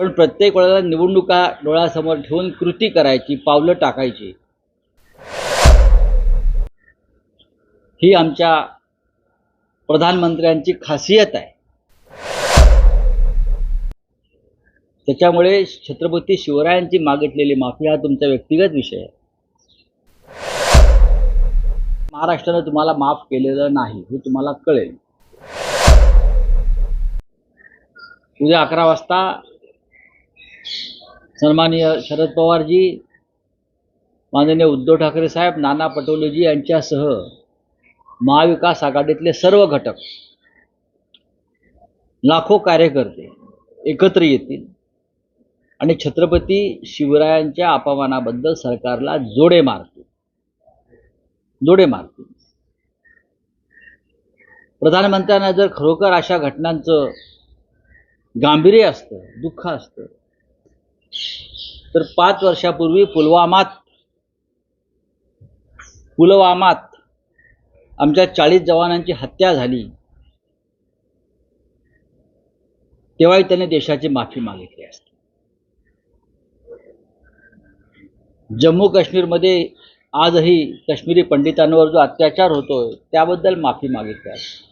पण प्रत्येक वेळेला निवडणुका डोळ्यासमोर ठेवून कृती करायची पावलं टाकायची. ही आमच्या प्रधानमंत्र्यांची खासियत आहे. त्याच्यामुळे छत्रपती शिवरायांची मागितलेली माफी हा तुमचा व्यक्तिगत विषय आहे. महाराष्ट्रानं तुम्हाला माफ केलेलं नाही हे तुम्हाला कळेल. उद्या अकरा वाजता सन्माननीय शरद पवारजी माननीय उद्धव ठाकरे साहेब नाना पटोलेजी यांच्यासह महाविकास आघाडीतले सर्व घटक लाखो कार्यकर्ते एकत्र येतील आणि छत्रपती शिवरायांच्या अपमानाबद्दल सरकारला जोडे मारतील. जोडे मारतील. प्रधानमंत्र्यांना जर खरोखर अशा घटनांचं गांभीर्य असतं दुःख असतं तर पाच वर्षापूर्वी पुलवामात पुलवामात आमच्या चाळीस जवानांची हत्या झाली. तेव्हाही त्याने देशाची माफी मागितली असते. जम्मू काश्मीरमध्ये आजही काश्मीरी पंडितांवर जो अत्याचार होतोय त्याबद्दल माफी मागितली असते.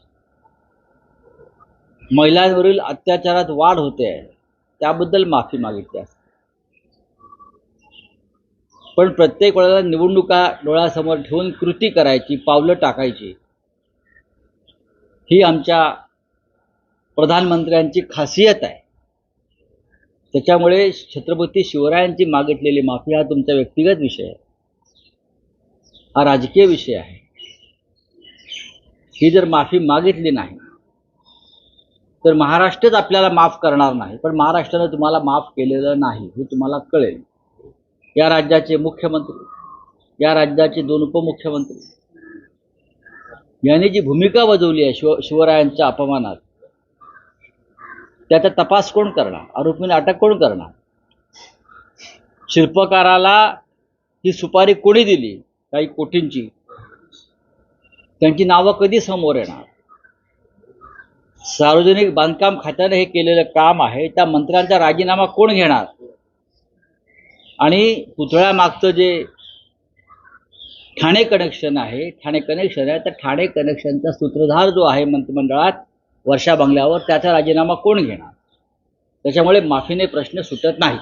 महिलांवरील अत्याचारात वाढ होते आहे त्याबद्दल माफी मागितली असते. पण प्रत्येक वेळेला निवडणुका डोळ्यासमोर ठेवून कृती करायची पावलं टाकायची. ही आमच्या प्रधानमंत्र्यांची खासियत आहे. त्याच्यामुळे छत्रपती शिवरायांची मागितलेली माफी हा तुमचा व्यक्तिगत विषय आहे. हा राजकीय विषय आहे. ही जर माफी मागितली नाही तर महाराष्ट्रच आपल्याला माफ करणार नाही. पण महाराष्ट्रानं तुम्हाला माफ केलेलं नाही हे तुम्हाला कळेल. या राज्याचे मुख्यमंत्री या राज्याचे दोन उपमुख्यमंत्री. यांनी जी भूमिका बजावली आहे शिव शिवरायांच्या अपमानात त्याचा तपास कोण करणार? आरोपीने अटक कोण करणार? शिल्पकाराला ही सुपारी कोणी दिली? काही कोटींची. त्यांची नावं कधी समोर येणार? सार्वजनिक बांधकाम खात्याने हे केलेलं काम आहे त्या मंत्र्यांचा राजीनामा कोण घेणार? आणि पुतळ्यामागचं जे ठाणे कनेक्शन आहे ठाणे कनेक्शन आहे तर ठाणे कनेक्शनचा सूत्रधार जो आहे मंत्रिमंडळात वर्षा बंगल्यावर त्याचा राजीनामा कोण घेणार? त्याच्यामुळे माफीने प्रश्न सुटत नाही.